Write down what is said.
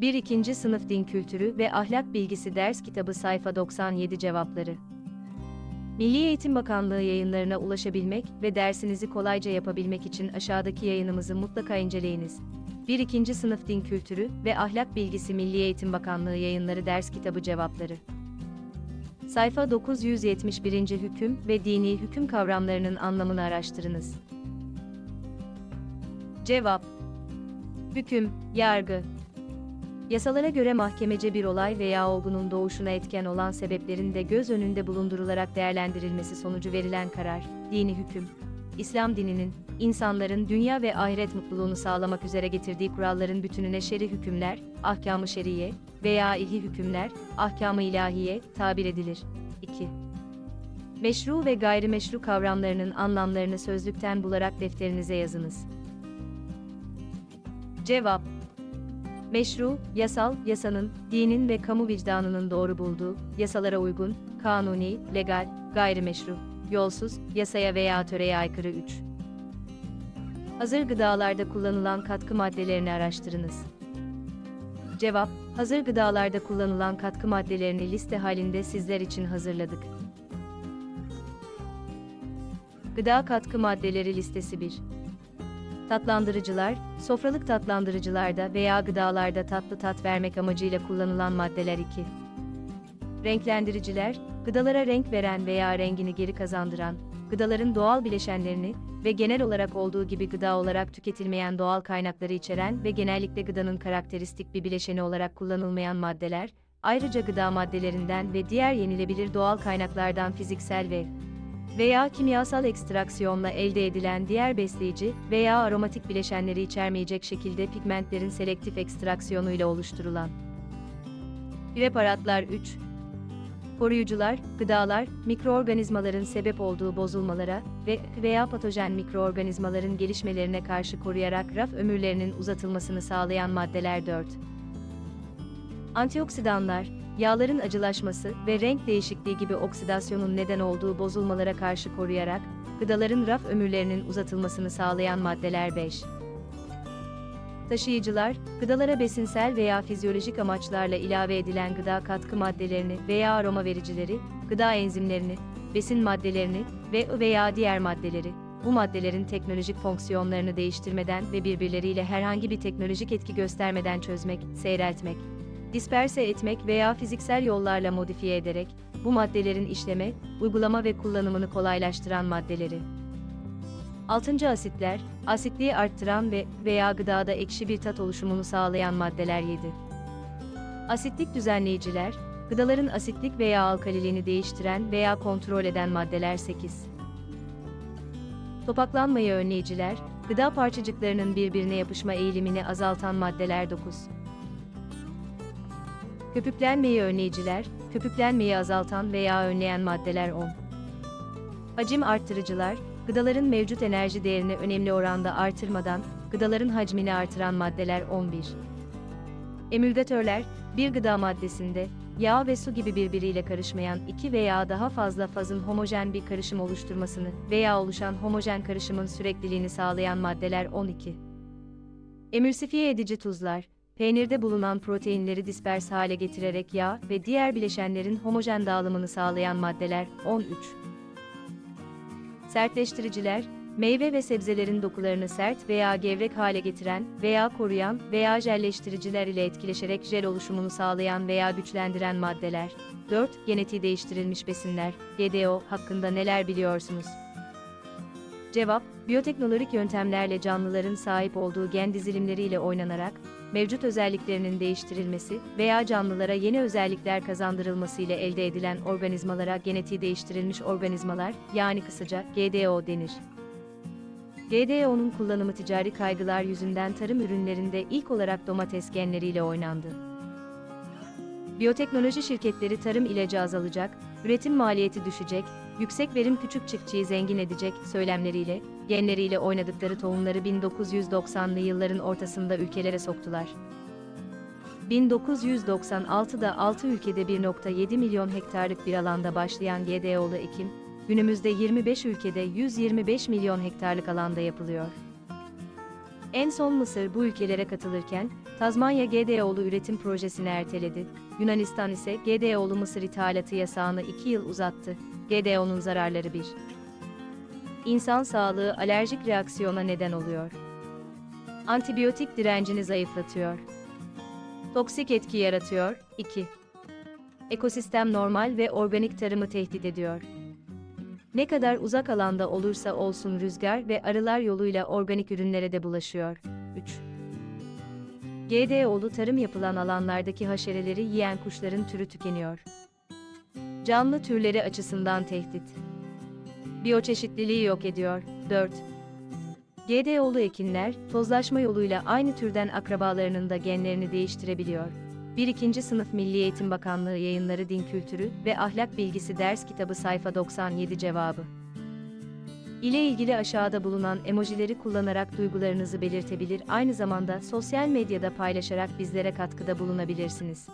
1. 2. Sınıf Din Kültürü ve Ahlak Bilgisi Ders Kitabı Sayfa 97 Cevapları Milli Eğitim Bakanlığı yayınlarına ulaşabilmek ve dersinizi kolayca yapabilmek için aşağıdaki yayınımızı mutlaka inceleyiniz. 1. 2. Sınıf Din Kültürü ve Ahlak Bilgisi Milli Eğitim Bakanlığı yayınları Ders Kitabı Cevapları Sayfa 971. Hüküm ve dini hüküm kavramlarının anlamını araştırınız. Cevap Hüküm, yargı, Yasalara göre mahkemece bir olay veya olgunun doğuşuna etken olan sebeplerin de göz önünde bulundurularak değerlendirilmesi sonucu verilen karar, dini hüküm. İslam dininin, insanların dünya ve ahiret mutluluğunu sağlamak üzere getirdiği kuralların bütününe şer'i hükümler, ahkamı şeriye veya ilhi hükümler, ahkamı ilahiye tabir edilir. 2. Meşru ve gayrimeşru kavramlarının anlamlarını sözlükten bularak defterinize yazınız. Cevap Meşru, yasal, yasanın, dinin ve kamu vicdanının doğru bulduğu, yasalara uygun, kanuni, legal, gayrimeşru, yolsuz, yasaya veya töreye aykırı 3. Hazır gıdalarda kullanılan katkı maddelerini araştırınız. Cevap, hazır gıdalarda kullanılan katkı maddelerini liste halinde sizler için hazırladık. Gıda katkı maddeleri listesi 1. Tatlandırıcılar, sofralık tatlandırıcılarda veya gıdalarda tatlı tat vermek amacıyla kullanılan maddeler 2. Renklendiriciler, gıdalara renk veren veya rengini geri kazandıran, gıdaların doğal bileşenlerini ve genel olarak olduğu gibi gıda olarak tüketilmeyen doğal kaynakları içeren ve genellikle gıdanın karakteristik bir bileşeni olarak kullanılmayan maddeler, ayrıca gıda maddelerinden ve diğer yenilebilir doğal kaynaklardan fiziksel ve veya kimyasal ekstraksiyonla elde edilen diğer besleyici veya aromatik bileşenleri içermeyecek şekilde pigmentlerin selektif ekstraksiyonuyla oluşturulan preparatlar 3 Koruyucular, gıdalar, mikroorganizmaların sebep olduğu bozulmalara ve veya patojen mikroorganizmaların gelişmelerine karşı koruyarak raf ömürlerinin uzatılmasını sağlayan maddeler 4. Antioksidanlar, yağların acılaşması ve renk değişikliği gibi oksidasyonun neden olduğu bozulmalara karşı koruyarak, gıdaların raf ömürlerinin uzatılmasını sağlayan maddeler 5. Taşıyıcılar, gıdalara besinsel veya fizyolojik amaçlarla ilave edilen gıda katkı maddelerini veya aroma vericileri, gıda enzimlerini, besin maddelerini ve veya diğer maddeleri, bu maddelerin teknolojik fonksiyonlarını değiştirmeden ve birbirleriyle herhangi bir teknolojik etki göstermeden çözmek, seyreltmek, disperse etmek veya fiziksel yollarla modifiye ederek, bu maddelerin işleme, uygulama ve kullanımını kolaylaştıran maddeleri. 6. asitler, asitliği arttıran ve veya gıdada ekşi bir tat oluşumunu sağlayan maddeler 7. Asitlik düzenleyiciler, gıdaların asitlik veya alkaliliğini değiştiren veya kontrol eden maddeler 8. Topaklanmayı önleyiciler, gıda parçacıklarının birbirine yapışma eğilimini azaltan maddeler 9. Köpüklenmeyi önleyiciler, köpüklenmeyi azaltan veya önleyen maddeler 10. Hacim arttırıcılar, gıdaların mevcut enerji değerini önemli oranda artırmadan, gıdaların hacmini artıran maddeler 11. Emülgatörler, bir gıda maddesinde, yağ ve su gibi birbiriyle karışmayan iki veya daha fazla fazın homojen bir karışım oluşturmasını veya oluşan homojen karışımın sürekliliğini sağlayan maddeler 12. Emülsifiye edici tuzlar, peynirde bulunan proteinleri dispers hale getirerek yağ ve diğer bileşenlerin homojen dağılımını sağlayan maddeler 13. Sertleştiriciler, meyve ve sebzelerin dokularını sert veya gevrek hale getiren veya koruyan veya jelleştiriciler ile etkileşerek jel oluşumunu sağlayan veya güçlendiren maddeler. 4. Genetiği değiştirilmiş besinler, GDO, hakkında neler biliyorsunuz? Cevap, biyoteknolojik yöntemlerle canlıların sahip olduğu gen dizilimleriyle oynanarak, mevcut özelliklerinin değiştirilmesi veya canlılara yeni özellikler kazandırılması ile elde edilen organizmalara genetiği değiştirilmiş organizmalar, yani kısaca GDO denir. GDO'nun kullanımı ticari kaygılar yüzünden tarım ürünlerinde ilk olarak domates genleriyle oynandı. Biyoteknoloji şirketleri tarım ilacı azalacak, üretim maliyeti düşecek, yüksek verim küçük çiftçiyi zengin edecek söylemleriyle, genleriyle oynadıkları tohumları 1990'lı yılların ortasında ülkelere soktular. 1996'da 6 ülkede 1.7 milyon hektarlık bir alanda başlayan GDO'lu ekim, günümüzde 25 ülkede 125 milyon hektarlık alanda yapılıyor. En son Mısır bu ülkelere katılırken, Tazmanya GDO'lu üretim projesini erteledi. Yunanistan ise GDO'lu mısır ithalatı yasağını 2 yıl uzattı. GDO'nun zararları 1. İnsan sağlığı alerjik reaksiyona neden oluyor. Antibiyotik direncini zayıflatıyor. Toksik etki yaratıyor. 2. Ekosistem normal ve organik tarımı tehdit ediyor. Ne kadar uzak alanda olursa olsun rüzgar ve arılar yoluyla organik ürünlere de bulaşıyor. 3. GDO'lu tarım yapılan alanlardaki haşereleri yiyen kuşların türü tükeniyor. Canlı türleri açısından tehdit. Biyoçeşitliliği yok ediyor. 4. GDO'lu ekinler, tozlaşma yoluyla aynı türden akrabalarının da genlerini değiştirebiliyor. 1. 2. Sınıf Milli Eğitim Bakanlığı Yayınları Din Kültürü ve Ahlak Bilgisi Ders Kitabı sayfa 97 cevabı. ile ilgili aşağıda bulunan emojileri kullanarak duygularınızı belirtebilir, aynı zamanda sosyal medyada paylaşarak bizlere katkıda bulunabilirsiniz.